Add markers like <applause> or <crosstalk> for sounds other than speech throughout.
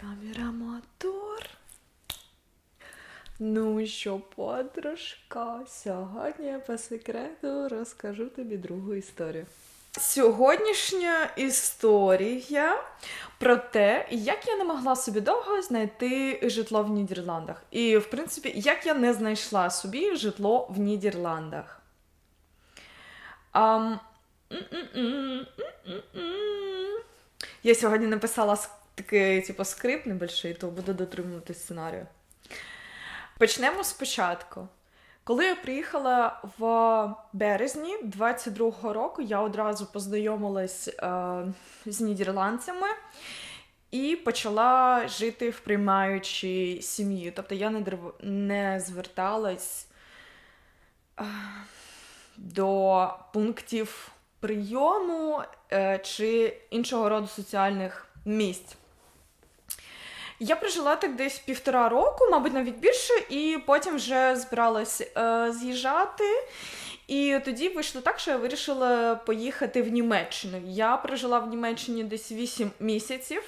Камера мотор. Ну що, подружка, сьогодні я по секрету розкажу тобі другу історію. Сьогоднішня історія про те, як я не могла собі довго знайти житло в Нідерландах. І, в принципі, як я не знайшла собі житло в Нідерландах. М-м-м. Я сьогодні написала такий, типу, скрипт небольший, то буду дотримуватись сценарію. Почнемо спочатку. Коли я приїхала в березні 22-го року, я одразу познайомилась е, з нідерландцями і почала жити в приймаючій сім'ї. Тобто я не, дрв- не зверталась е, до пунктів прийому е, чи іншого роду соціальних місць. Я прожила так десь півтора року, мабуть, навіть більше, і потім вже збиралась е, з'їжджати. І тоді вийшло так, що я вирішила поїхати в Німеччину. Я прожила в Німеччині десь 8 місяців.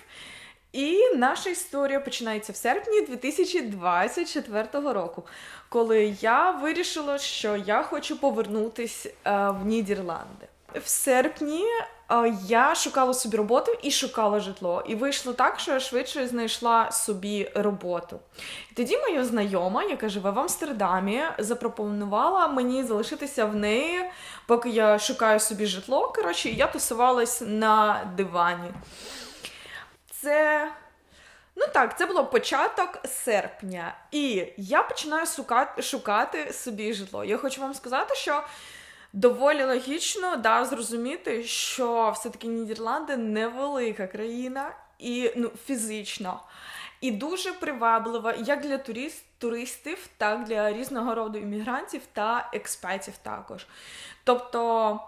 І наша історія починається в серпні 2024 року, коли я вирішила, що я хочу повернутися е, в Нідерланди. В серпні е, я шукала собі роботу і шукала житло. І вийшло так, що я швидше знайшла собі роботу. Тоді моя знайома, яка живе в Амстердамі, запропонувала мені залишитися в неї, поки я шукаю собі житло. Коротше, і я тусувалась на дивані. Це. Ну так, це було початок серпня, і я починаю шукати собі житло. Я хочу вам сказати, що доволі логічно да, зрозуміти, що все-таки Нідерланди невелика країна, і ну, фізично, і дуже приваблива як для турист, туристів, так для різного роду іммігрантів та експатів також. Тобто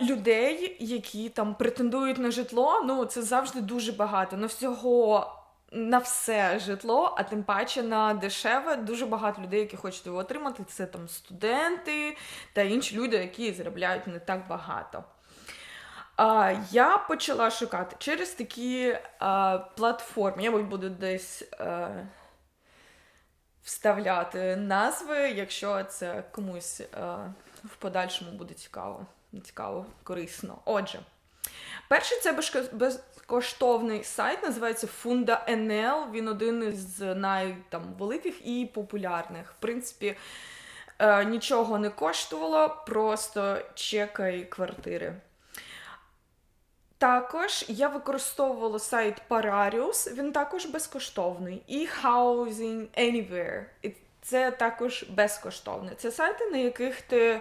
людей, які там претендують на житло, ну це завжди дуже багато. На всього на все житло, а тим паче на дешеве, дуже багато людей, які хочуть його отримати. Це там студенти та інші люди, які заробляють не так багато. А, я почала шукати через такі а, платформи. Я буду десь а, вставляти назви, якщо це комусь а, в подальшому буде цікаво, цікаво, корисно. Отже, перший це безко- безкоштовний сайт, називається Funda NL. Він один із найвеликих і популярних. В принципі, е, нічого не коштувало, просто чекай квартири. Також я використовувала сайт Pararius, він також безкоштовний, і Housing Anywhere. І це також безкоштовне. Це сайти, на яких ти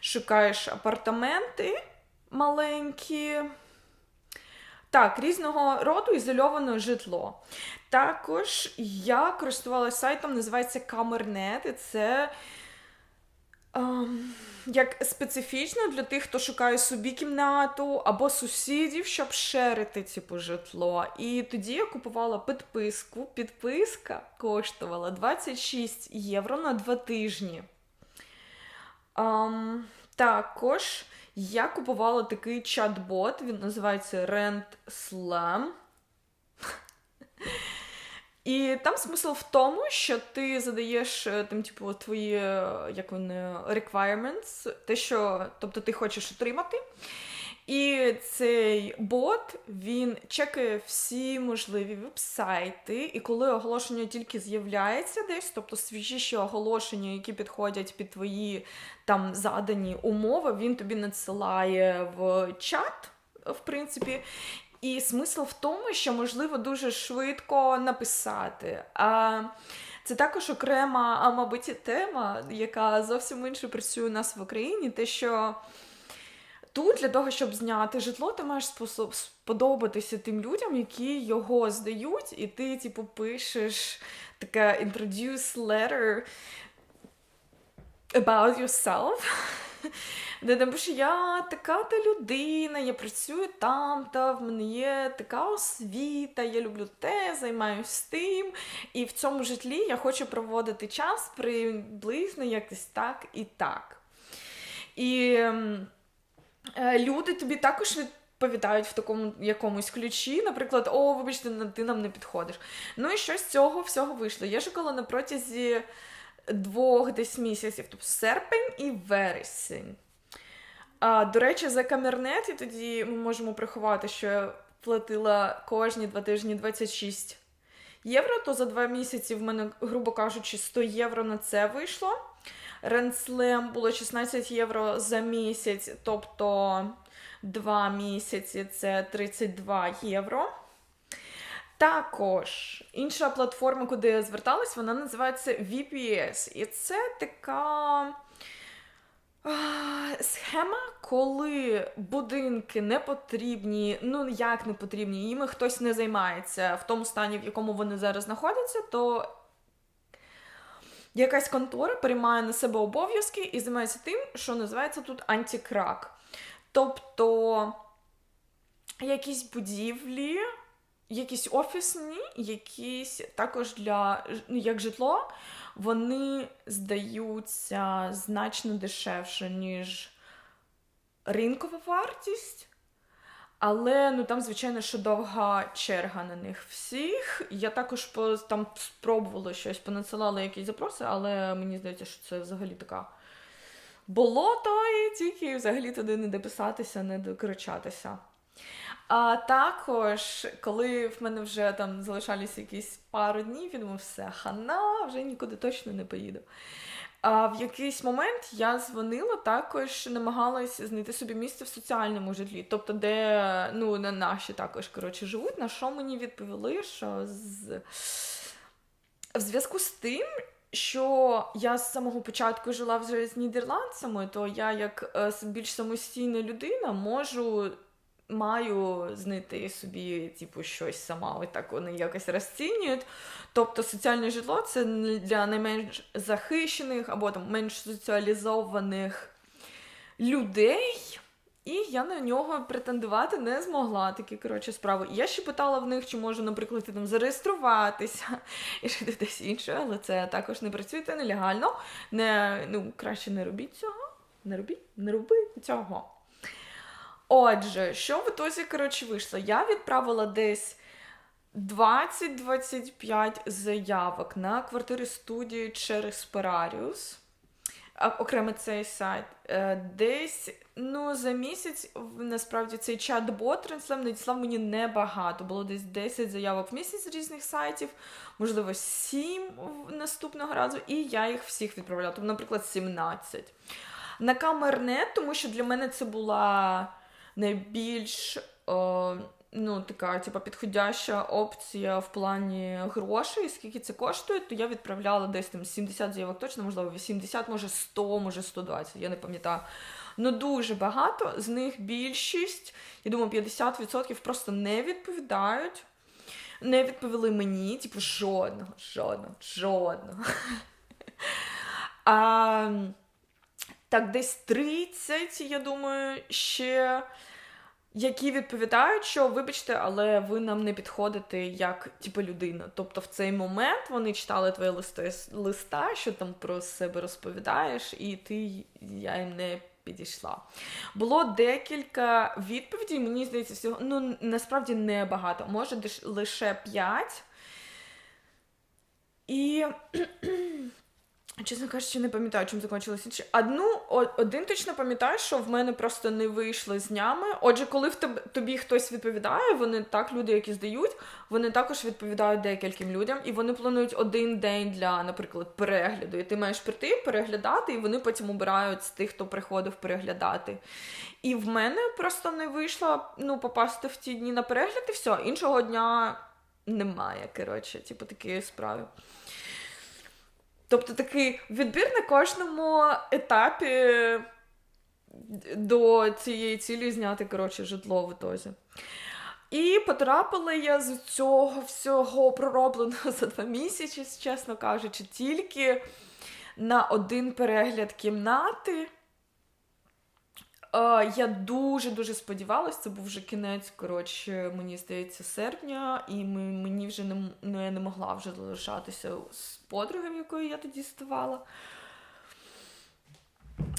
шукаєш апартаменти маленькі. Так, різного роду ізольоване житло. Також я користувалася сайтом, називається Камернет, і це ем, як специфічно для тих, хто шукає собі кімнату або сусідів, щоб шерити типу, житло. І тоді я купувала підписку. Підписка коштувала 26 євро на два тижні. Ем, також я купувала такий чат-бот, він називається Rent Slam. І там смисл в тому, що ти задаєш е, там, типу, твої е, як вони, requirements, те, що тобто ти хочеш отримати. І цей бот він чекає всі можливі вебсайти, і коли оголошення тільки з'являється десь, тобто свіжіші оголошення, які підходять під твої там задані умови, він тобі надсилає в чат, в принципі. І смисл в тому, що можливо дуже швидко написати. А це також окрема, а мабуть, тема, яка зовсім інше працює у нас в Україні, те, що тут для того, щоб зняти житло, ти маєш способ сподобатися тим людям, які його здають, і ти, типу, пишеш таке introduce letter about yourself. <laughs> Де там пише, я така та людина, я працюю там, та в мене є така освіта, я люблю те, займаюся тим. І в цьому житлі я хочу проводити час приблизно якось так і так. І ем, люди тобі також від- відповідають в такому якомусь ключі. Наприклад, о, вибачте, ти нам не підходиш. Ну і що з цього всього вийшло? Я шукала на протязі двох десь місяців, тобто серпень і вересень. А, до речі, за камернет, і тоді ми можемо приховати, що я платила кожні два тижні 26 євро, то за два місяці в мене, грубо кажучи, 100 євро на це вийшло. Ренслем було 16 євро за місяць, тобто 2 місяці це 32 євро. Також інша платформа, куди я зверталась, вона називається VPS. І це така схема, коли будинки не потрібні, ну як не потрібні, їми хтось не займається в тому стані, в якому вони зараз знаходяться, то якась контора приймає на себе обов'язки і займається тим, що називається тут антикрак. Тобто якісь будівлі, якісь офісні, якісь також для ну, як житло, вони здаються значно дешевше, ніж ринкова вартість. Але ну там, звичайно, що довга черга на них всіх. Я також по, там спробувала щось, понадсилала якісь запроси, але мені здається, що це взагалі така болото, і тільки взагалі туди не дописатися, не докричатися. А також, коли в мене вже там залишалися якісь пару днів, я думаю, все, хана, вже нікуди точно не поїду. А в якийсь момент я дзвонила, також намагалась знайти собі місце в соціальному житлі, тобто, де ну, на наші також коротше, живуть, на що мені відповіли, що з... в зв'язку з тим, що я з самого початку жила вже з нідерландцями, то я, як е, більш самостійна людина, можу. Маю знайти собі, типу, щось сама, ось так вони якось розцінюють. Тобто соціальне житло це для найменш захищених або там менш соціалізованих людей. І я на нього претендувати не змогла такі коротше справи. Я ще питала в них, чи можу, наприклад, там зареєструватися <laughs> і жити десь інше, але це також не працює, нелегально. Не, ну, краще не робіть цього. Не робіть, не робіть цього. Отже, що в ітозі, коротше, вийшло? Я відправила десь 20-25 заявок на квартири студії через Пераріус. Окремо цей сайт. Е, Десь ну, за місяць насправді цей чат-бот Транслем надіслав мені небагато. Було десь 10 заявок в місяць з різних сайтів, можливо, 7 наступного разу, і я їх всіх відправляла. Тобто, наприклад, 17. На камернет, тому що для мене це була найбільш о, ну, така, типу, підходяща опція в плані грошей, скільки це коштує, то я відправляла десь там 70 заявок точно, можливо, 80, може 100, може 120, я не пам'ятаю. Ну, дуже багато. З них більшість, я думаю, 50% просто не відповідають. Не відповіли мені, типу, жодного, жодного, жодного. <laughs> А, так, десь 30, я думаю, ще які відповідають, що вибачте, але ви нам не підходите як типу, людина. Тобто в цей момент вони читали твоє листи, листа, що там про себе розповідаєш, і ти я їм не підійшла. Було декілька відповідей, мені здається, всього, ну насправді не багато, може лише 5. І Чесно кажучи, не пам'ятаю, чим закінчилися інші. Одну, один точно пам'ятаю, що в мене просто не вийшли з днями. Отже, коли в тебе тобі хтось відповідає, вони так, люди, які здають, вони також відповідають декільким людям, і вони планують один день для, наприклад, перегляду. І ти маєш прийти, переглядати, і вони потім обирають з тих, хто приходив переглядати. І в мене просто не вийшло ну, попасти в ті дні на перегляд, і все. Іншого дня немає. Коротше, типу такі справи. Тобто такий відбір на кожному етапі до цієї цілі зняти коротше, житло в ітозі. І потрапила я з цього всього проробленого <laughs> за два місяці, чесно кажучи, тільки на один перегляд кімнати. Е, Я дуже-дуже сподівалася, це був вже кінець, коротше, мені здається, серпня, і ми, мені вже не, м- ну, не могла вже залишатися з подругою, якою я тоді ставала.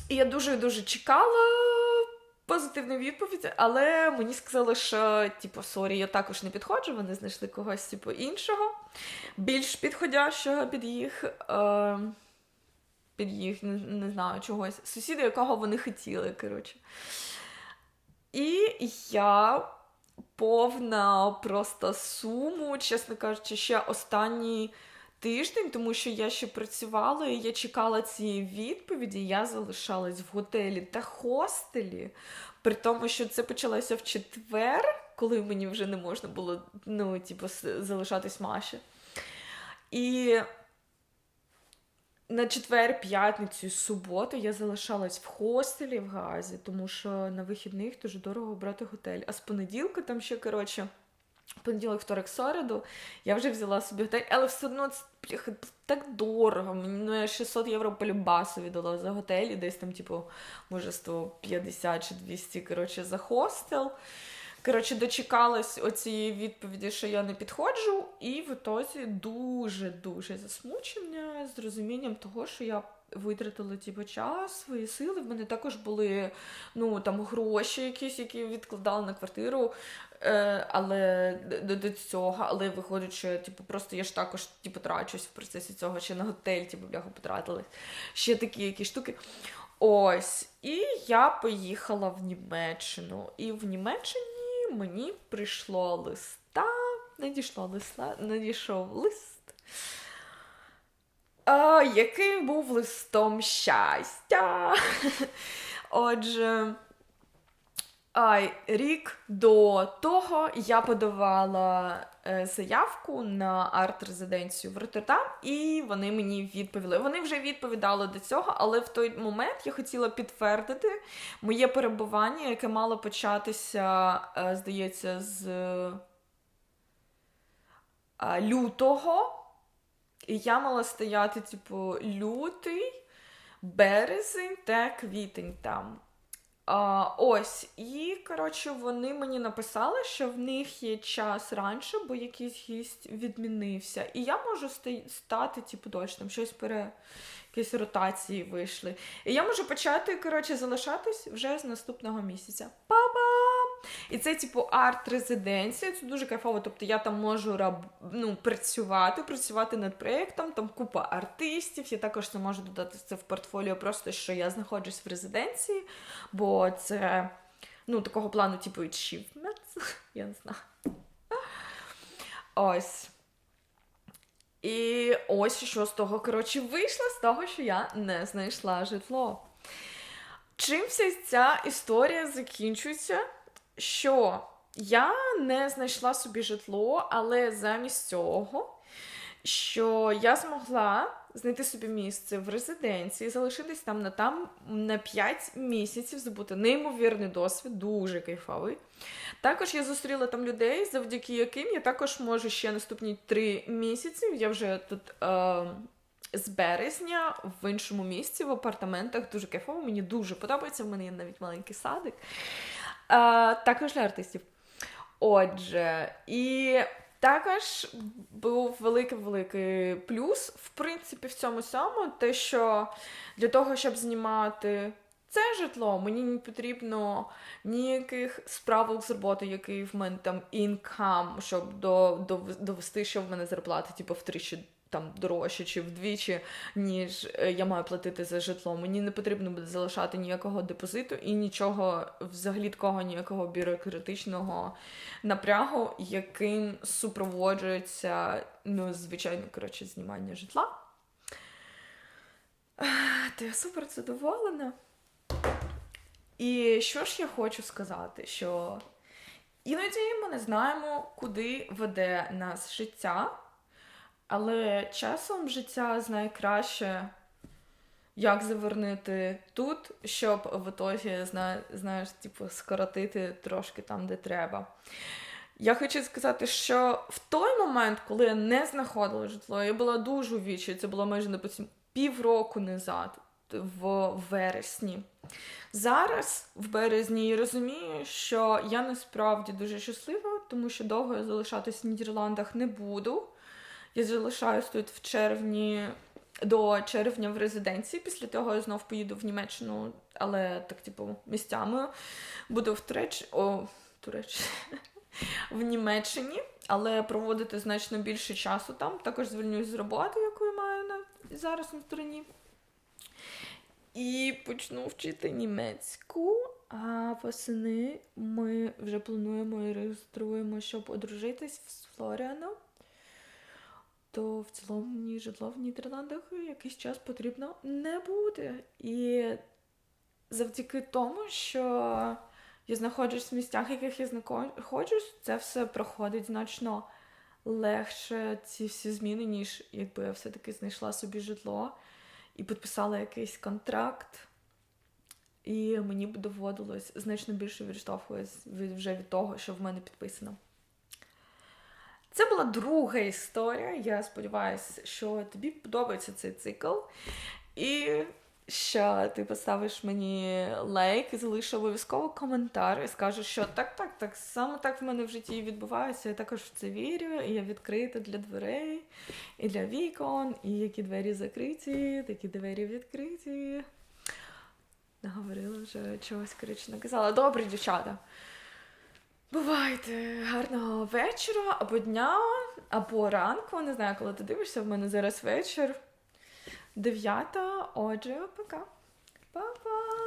І я дуже-дуже чекала. позитивну відповідь, але мені сказали, що типу, сорі, я також не підходжу. Вони знайшли когось типу, іншого, більш підходящого під їх. Е, під їх, не, не знаю, чогось. Сусіда, якого вони хотіли, коротше. І я повна просто суму, чесно кажучи, ще останній тиждень, тому що я ще працювала і я чекала цієї відповіді. Я залишалась в готелі та хостелі, при тому, що це почалося в четвер, коли мені вже не можна було ну, типу, залишатись Маші. І на четвер, п'ятницю, суботу я залишалась в хостелі в Газі, тому що на вихідних дуже дорого брати готель. А з понеділка там ще, коротше, понеділок, вторик, середу, я вже взяла собі готель, але все одно це так дорого. Мені ну, я 600 євро по любасу віддала за готель, і десь там, типу, може, 150 чи 200, коротше, за хостел. Коротше, дочекалась оцієї відповіді, що я не підходжу, і в ітозі дуже-дуже засмучення з розумінням того, що я витратила типу, час, свої сили. В мене також були ну, там, гроші якісь, які відкладала на квартиру. Е, але до, до цього, але виходить, що типу, просто я ж також типу, трачусь в процесі цього, ще на готель, типу, бляха, потратилась. Ще такі якісь штуки. Ось. І я поїхала в Німеччину. І в Німеччині мені прийшло листа, надійшло листа, надійшов лист, а, який був листом щастя. Отже. а, рік до того я подавала заявку на арт-резиденцію в Роттердам, і вони мені відповіли. Вони вже відповідали до цього, але в той момент я хотіла підтвердити моє перебування, яке мало початися, е, здається, з е, лютого. І я мала стояти, типу, лютий, березень та квітень там. А, ось, і коротше, вони мені написали, що в них є час раніше, бо якийсь гість відмінився. І я можу ста- стати, типу, дощ, там щось пере. Якісь ротації вийшли. І я можу почати, коротше, залишатись вже з наступного місяця. Па-бам! І це, типу, арт-резиденція. Це дуже кайфово. Тобто я там можу ну, працювати, працювати над проєктом, там купа артистів. Я також це можу додати це в портфоліо, просто що я знаходжусь в резиденції, бо це ну, такого плану, типу, achievements. <laughs> Я не знаю. Ось. І ось що з того, коротше, вийшло з того, що я не знайшла житло. Чим вся ця історія закінчується? Що я не знайшла собі житло, але замість цього, що я змогла знайти собі місце в резиденції, залишитись там на там на 5 місяців, здобути неймовірний досвід, дуже кайфовий. Також я зустріла там людей, завдяки яким я також можу ще наступні 3 місяці. Я вже тут. Е- з березня в іншому місці в апартаментах дуже кайфово, мені дуже подобається. В мене є навіть маленький садик. А, також для артистів. Отже, і також був великий-великий плюс, в принципі, в цьому всьому, те, що для того, щоб знімати це житло, мені не потрібно ніяких справок з роботи, який в мене там інкам, щоб до, до, довести, що в мене зарплата, типу, втричі там дорожче чи вдвічі, ніж е, я маю платити за житло. Мені не потрібно буде залишати ніякого депозиту і нічого, взагалі такого ніякого бюрократичного напрягу, яким супроводжується, ну, звичайно, коротше, знімання житла. То я супер задоволена. І що ж я хочу сказати, що іноді ми не знаємо, куди веде нас життя. Але часом життя знає краще, як завернути тут, щоб в ітогі, зна- знаєш, типу, скоротити трошки там, де треба. Я хочу сказати, що в той момент, коли я не знаходила житло, я була дуже вічі, це було майже допустим, півроку назад, в вересні. Зараз, в березні, я розумію, що я насправді дуже щаслива, тому що довго я залишатись в Нідерландах не буду. Я залишаюсь тут в червні до червня в резиденції. Після того я знов поїду в Німеччину, але так, типу, місцями буду в Туреч... О, Туреч... <laughs> в Німеччині, але проводити значно більше часу там. Також звільнюсь з роботи, яку я маю на... зараз на стороні. І почну вчити німецьку. А восени ми вже плануємо і реєструємо, щоб одружитись з Флоріаном. То в цілому мені житло в Нідерландах якийсь час потрібно не буде. І завдяки тому, що я знаходжусь в місцях, яких я знаходжусь, це все проходить значно легше, ці всі зміни, ніж якби я все-таки знайшла собі житло і підписала якийсь контракт. І мені б доводилось значно більше відштовхуватись від, вже від того, що в мене підписано. Це була друга історія. Я сподіваюся, що тобі подобається цей цикл. І що ти поставиш мені лайк і залишиш обов'язково коментар і скажеш, що так, так, так, саме так в мене в житті відбувається. Я також в це вірю, і я відкрита для дверей, і для вікон, і які двері закриті, такі двері відкриті. Наговорила вже чогось коротше наказала. Добре, дівчата. Бувайте гарного вечора або дня, або ранку. Не знаю, коли ти дивишся, в мене зараз вечір. Дев'ята. Отже, пока. Па-па!